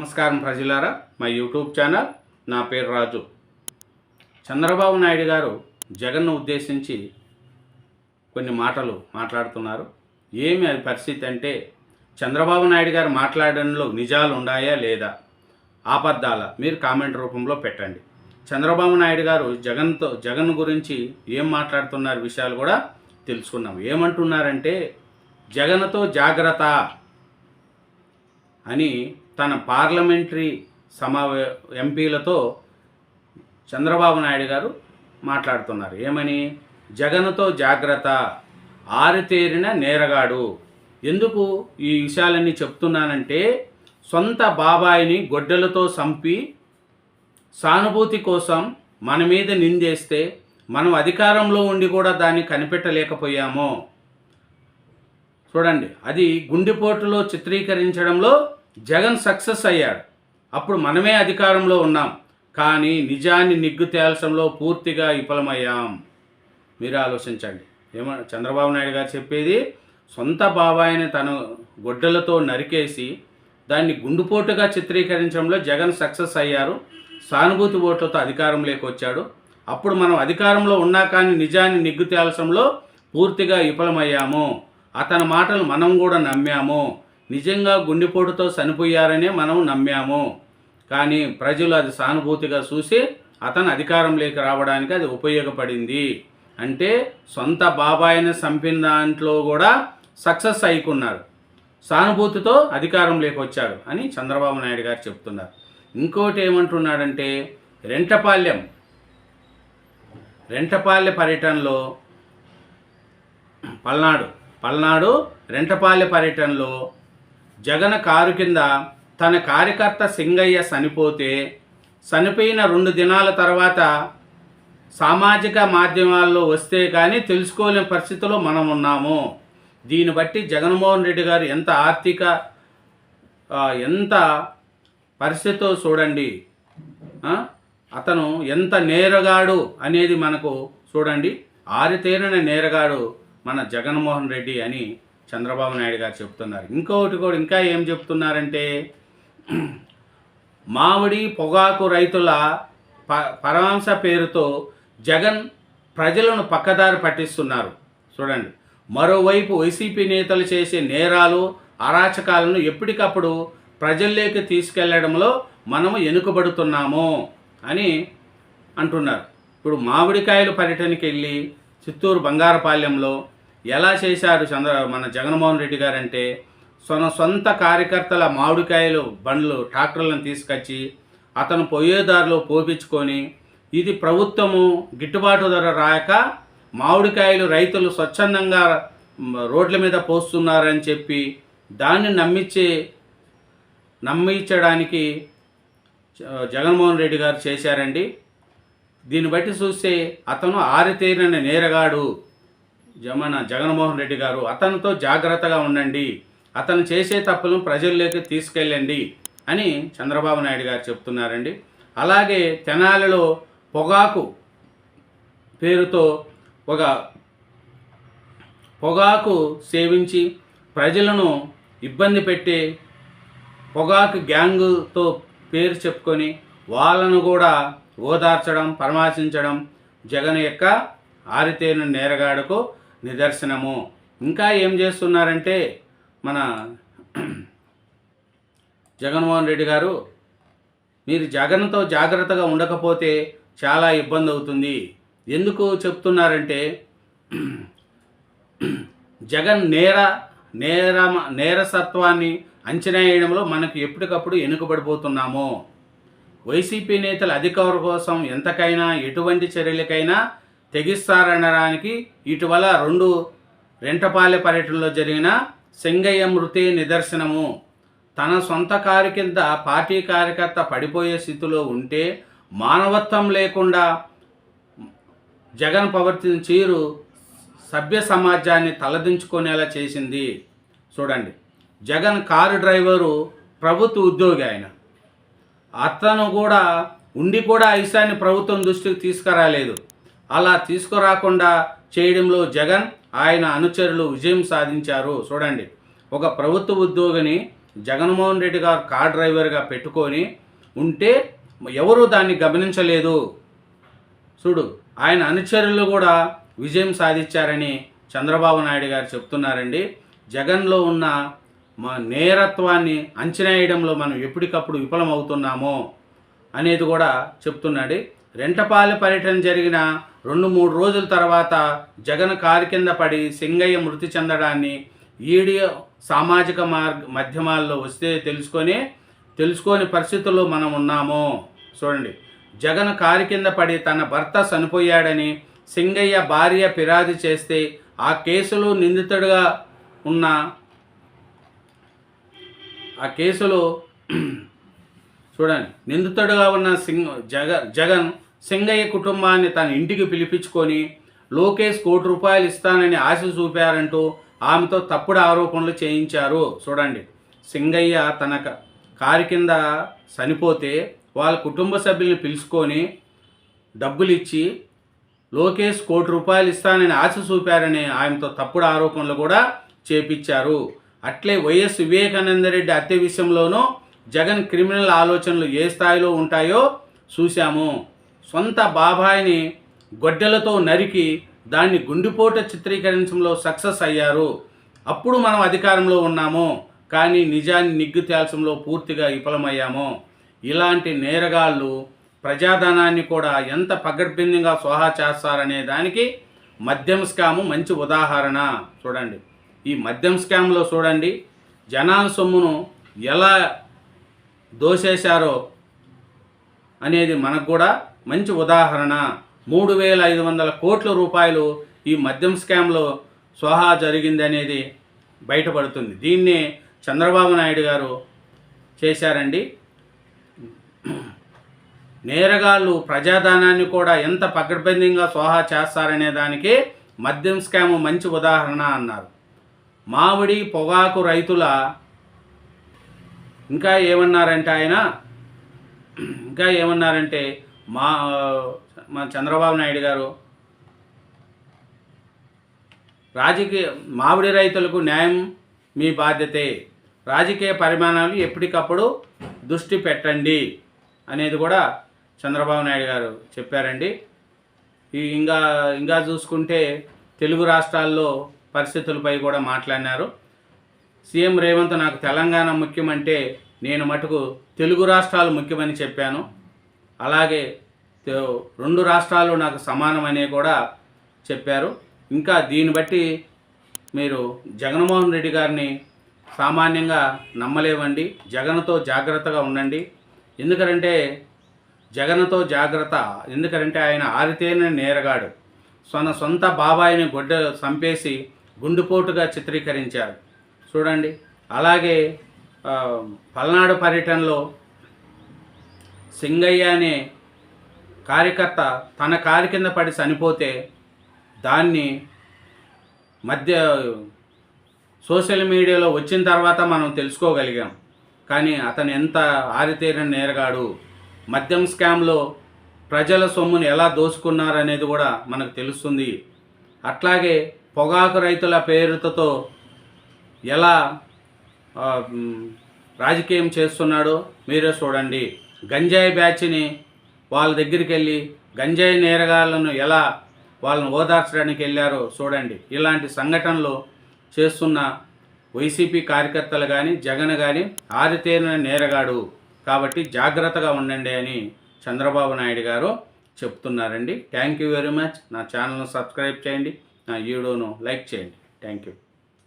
నమస్కారం ప్రజలారా మా యూట్యూబ్ ఛానల్ నా పేరు రాజు. చంద్రబాబు నాయుడు గారు జగన్ను ఉద్దేశించి కొన్ని మాటలు మాట్లాడుతున్నారు. ఏమి అది పరిస్థితి అంటే చంద్రబాబు నాయుడు గారు మాట్లాడడంలో నిజాలు ఉన్నాయా లేదా? ఆపద్దాల మీరు కామెంట్ రూపంలో పెట్టండి. చంద్రబాబు నాయుడు గారు జగన్తో జగన్ గురించి ఏం మాట్లాడుతున్నారు విషయాలు కూడా తెలుసుకున్నాం ఏమంటున్నారంటే జగన్తో జాగ్రత్త అని తన పార్లమెంటరీ సమావే ఎంపీలతో చంద్రబాబు నాయుడు గారు మాట్లాడుతున్నారు. ఏమని? జగన్తో జాగ్రత్త ఆరితేరిన నేరగాడు. ఎందుకు ఈ విషయాలన్నీ చెప్తున్నానంటే సొంత బాబాయిని గొడ్డలతో చంపి సానుభూతి కోసం మన మీద నిందేస్తే మనం అధికారంలో ఉండి కూడా దాన్ని కనిపెట్టలేకపోయామో. చూడండి అది గుండెపోటులో చిత్రీకరించడంలో జగన్ సక్సెస్ అయ్యాడు. అప్పుడు మనమే అధికారంలో ఉన్నాం. కానీ నిజాన్ని నిగ్గు తేల్చడంలో పూర్తిగా విఫలమయ్యాం. మీరు ఆలోచించండి. ఏమ చంద్రబాబు నాయుడు గారు చెప్పేది సొంత బాబాయిని తన గొడ్డలతో నరికేసి దాన్ని గుండుపోటుగా చిత్రీకరించడంలో జగన్ సక్సెస్ అయ్యారు. సానుభూతి ఓట్లతో అధికారంలోకి వచ్చాడు అప్పుడు మనం అధికారంలో ఉన్నా కానీ నిజాన్ని నిగ్గు తేల్చడంలో పూర్తిగా విఫలమయ్యాము. అతని మాటలు మనం కూడా నమ్మాము. నిజంగా గుండెపోటుతో చనిపోయారనే మనం నమ్మాము. కానీ ప్రజలు అది సానుభూతిగా చూసి అతను అధికారంలోకి రావడానికి అది ఉపయోగపడింది. అంటే సొంత బాబాయిని చంపిన దాంట్లో కూడా సక్సెస్ అయికున్నారు. సానుభూతితో అధికారంలోకి వచ్చాడు అని చంద్రబాబు నాయుడు గారు చెప్తున్నారు. ఇంకోటి ఏమంటున్నాడంటే రెంటపాల్యం రెంటపాల్య పర్యటనలో పల్నాడు పల్నాడు రెంటపాల్య పర్యటనలో జగన్ కారు కింద తన కార్యకర్త సింగయ్య చనిపోతే చనిపోయిన రెండు దినాల తర్వాత సామాజిక మాధ్యమాల్లో వస్తే కానీ తెలుసుకోలేని పరిస్థితిలో మనం ఉన్నాము. దీన్ని బట్టి జగన్మోహన్ రెడ్డి గారు ఎంత ఆర్థిక ఎంత పరిస్థితితో చూడండి అతను ఎంత నేరగాడు అనేది మనకు చూడండి. ఆరితేరిన నేరగాడు మన జగన్మోహన్ రెడ్డి అని చంద్రబాబు నాయుడు గారు చెప్తున్నారు. ఇంకొకటి కూడా ఇంకా ఏం చెప్తున్నారంటే మామిడి పొగాకు రైతుల ప పరమాంస పేరుతో జగన్ ప్రజలను పక్కదారి పట్టిస్తున్నారు. చూడండి. మరోవైపు వైసీపీ నేతలు చేసే నేరాలు అరాచకాలను ఎప్పటికప్పుడు ప్రజల్లోకి తీసుకెళ్ళడంలో మనము వెనుకబడుతున్నాము అని అంటున్నారు. ఇప్పుడు మామిడికాయలు పర్యటనకి వెళ్ళి చిత్తూరు బంగారపాలెంలో ఎలా చేశారు చంద్ర మన జగన్మోహన్ రెడ్డి గారంటే తన సొంత కార్యకర్తల మామిడికాయలు బండ్లు ట్రాక్టర్లను తీసుకొచ్చి అతను పోయేదారిలో పోపించుకొని ఇది ప్రభుత్వము గిట్టుబాటు ధర రాక మామిడికాయలు రైతులు స్వచ్ఛందంగా రోడ్ల మీద పోస్తున్నారని చెప్పి దాన్ని నమ్మించే నమ్మించడానికి జగన్మోహన్ రెడ్డి గారు చేశారండి. దీన్ని బట్టి చూస్తే అతను ఆరితేరిన నేరగాడు. జమన జగన్మోహన్ రెడ్డి గారు అతనితో జాగ్రత్తగా ఉండండి. అతను చేసే తప్పులను ప్రజల్లోకి తీసుకెళ్ళండి అని చంద్రబాబు నాయుడు గారు చెప్తున్నారండి. అలాగే తెనాలిలో పొగాకు పేరుతో ఒక పొగాకు సేవించి ప్రజలను ఇబ్బంది పెట్టే పొగాకు గ్యాంగుతో పేరు చెప్పుకొని వాళ్ళను కూడా ఓదార్చడం పరామర్శించడం జగన్ యొక్క ఆరితేరిన నేరగాడకు నిదర్శనము. ఇంకా ఏం చేస్తున్నారంటే మన జగన్మోహన్ రెడ్డి గారు మీరు జగన్తో జాగ్రత్తగా ఉండకపోతే చాలా ఇబ్బంది అవుతుంది. ఎందుకు చెప్తున్నారంటే జగన్ నేర నేర నేరసత్వాన్ని అంచనా వేయడంలో మనకు ఎప్పటికప్పుడు వెనుకబడిపోతున్నాము వైసీపీ నేతలు అధికార కోసం ఎంతకైనా ఎటువంటి చర్యలకైనా తెగిస్తారనడానికి ఇటీవల రెండు రెంటపాలె పర్యటనలో జరిగిన సింగయ్య మృతి నిదర్శనము. తన సొంత కారు కింద పార్టీ కార్యకర్త పడిపోయే స్థితిలో ఉంటే మానవత్వం లేకుండా జగన్ ప్రవర్తిన చీరు సభ్య సమాజాన్ని తలదించుకునేలా చేసింది. చూడండి జగన్ కారు డ్రైవరు ప్రభుత్వ ఉద్యోగి ఆయన. అతను కూడా ఉండి కూడా ఐశాన్ని ప్రభుత్వం దృష్టికి తీసుకురాలేదు. అలా తీసుకురాకుండా చేయడంలో జగన్ ఆయన అనుచరులు విజయం సాధించారు. చూడండి. ఒక ప్రభుత్వ ఉద్యోగిని జగన్మోహన్ రెడ్డి గారు కార్ డ్రైవర్గా పెట్టుకొని ఉంటే ఎవరు దాన్ని గమనించలేదు. చూడు ఆయన అనుచరులు కూడా విజయం సాధించారని చంద్రబాబు నాయుడు గారు చెప్తున్నారండి. జగన్లో ఉన్న మా నేరత్వాన్ని అంచనా వేయడంలో మనం ఎప్పటికప్పుడు విఫలమవుతున్నామో అనేది కూడా చెప్తున్నాడు. రెంటపాలి పర్యటన జరిగిన రెండు మూడు రోజుల తర్వాత జగన్ కారు కింద పడి సింగయ్య మృతి చెందడాన్ని ఈడియో సామాజిక మార్గ మాధ్యమాల్లో వస్తే తెలుసుకొని తెలుసుకోని పరిస్థితుల్లో మనం ఉన్నాము. చూడండి. జగన్ కారు కింద పడి తన భర్త చనిపోయాడని సింగయ్య భార్య ఫిర్యాదు చేస్తే ఆ కేసులో నిందితుడిగా ఉన్న ఆ కేసులో చూడండి నిందితుడుగా ఉన్న సింగ్ జగ జగన్ సింగయ్య కుటుంబాన్ని తన ఇంటికి పిలిపించుకొని లోకేష్ కోటి రూపాయలు ఇస్తానని ఆశ చూపారంటూ ఆమెతో తప్పుడు ఆరోపణలు చేయించారు. చూడండి సింగయ్య తన కారు కింద చనిపోతే వాళ్ళ కుటుంబ సభ్యుల్ని పిలుచుకొని డబ్బులు ఇచ్చి లోకేష్ కోటి రూపాయలు ఇస్తానని ఆశ చూపారని ఆయనతో తప్పుడు ఆరోపణలు కూడా చేపించారు. అట్లే వైఎస్ వివేకానంద రెడ్డి హత్య విషయంలోనూ జగన్ క్రిమినల్ ఆలోచనలు ఏ స్థాయిలో ఉంటాయో చూశాము. సొంత బాబాయిని గొడ్డలతో నరికి దాన్ని గుండెపోట చిత్రీకరించడంలో సక్సెస్ అయ్యారు. అప్పుడు మనం అధికారంలో ఉన్నాము కానీ నిజాన్ని నిగ్గు తేల్చడంలో పూర్తిగా విఫలమయ్యాము. ఇలాంటి నేరగాళ్ళు ప్రజాధనాన్ని కూడా ఎంత పగడ్బందీగా సోహా చేస్తారనే దానికి మద్యం స్కాము మంచి ఉదాహరణ. చూడండి. ఈ మద్యం స్కామ్లో చూడండి. జనాల సొమ్మును ఎలా దోసేశారో అనేది మనకు కూడా మంచి ఉదాహరణ. మూడు వేల ఐదు వందల కోట్ల రూపాయలు ఈ మద్యం స్కామ్లో స్వహా జరిగింది అనేది బయటపడుతుంది. దీన్ని చంద్రబాబు నాయుడు గారు చేశారండి. నేరగాళ్ళు ప్రజాధనాన్ని కూడా ఎంత పకడ్బందీగా సోహా చేస్తారనే దానికి మద్యం స్కామ్ మంచి ఉదాహరణ అన్నారు. మామిడి పొగాకు రైతుల ఇంకా ఏమన్నారంటే ఆయన? ఇంకా ఏమన్నారంటే మా మన చంద్రబాబు నాయుడు గారు రాజకీయ మామిడి రైతులకు న్యాయం మీ బాధ్యతే. రాజకీయ పరిమాణాలు ఎప్పటికప్పుడు దృష్టి పెట్టండి అనేది కూడా చంద్రబాబు నాయుడు గారు చెప్పారండి. ఇంకా ఇంకా చూసుకుంటే తెలుగు రాష్ట్రాల్లో పరిస్థితులపై కూడా మాట్లాడినారు. సీఎం రేవంత్ నాకు తెలంగాణ ముఖ్యమంటే నేను మటుకు తెలుగు రాష్ట్రాలు ముఖ్యమని చెప్పాను. అలాగే రెండు రాష్ట్రాలు నాకు సమానమనే కూడా చెప్పారు. ఇంకా దీన్ని బట్టి మీరు జగన్మోహన్ రెడ్డి గారిని సామాన్యంగా నమ్మలేవండి. జగన్తో జాగ్రత్తగా ఉండండి. ఎందుకంటే జగన్తో జాగ్రత్త ఎందుకంటే ఆయన ఆరితేనే నేరగాడు. తన సొంత బాబాయిని గొడ్డ చంపేసి గుండెపోటుగా చిత్రీకరించారు. చూడండి. అలాగే పల్నాడు పర్యటనలో సింగయ్య అనే కార్యకర్త తన కారు కింద పడి చనిపోతే దాన్ని మధ్య సోషల్ మీడియాలో వచ్చిన తర్వాత మనం తెలుసుకోగలిగాం. కానీ అతను ఎంత ఆరితేరిన నేరగాడు మద్యం స్కామ్లో ప్రజల సొమ్మును ఎలా దోసుకున్నారనేది కూడా మనకు తెలుస్తుంది. అట్లాగే పొగాకు రైతుల పేరుతో ఎలా రాజకీయం చేస్తున్నాడో మీరే చూడండి. గంజాయి బ్యాచ్ని వాళ్ళ దగ్గరికి వెళ్ళి గంజాయి నేరగాళ్ళను ఎలా వాళ్ళని ఓదార్చడానికి వెళ్ళారో చూడండి. ఇలాంటి సంఘటనలు చేస్తున్న వైసీపీ కార్యకర్తలు కానీ జగన్ కానీ ఆరితేరిన నేరగాడు. కాబట్టి జాగ్రత్తగా ఉండండి అని చంద్రబాబు నాయుడు గారు చెప్తున్నారండి. Thank you very much. నా ఛానల్ను సబ్స్క్రైబ్ చేయండి. నా వీడియోను లైక్ చేయండి. Thank you.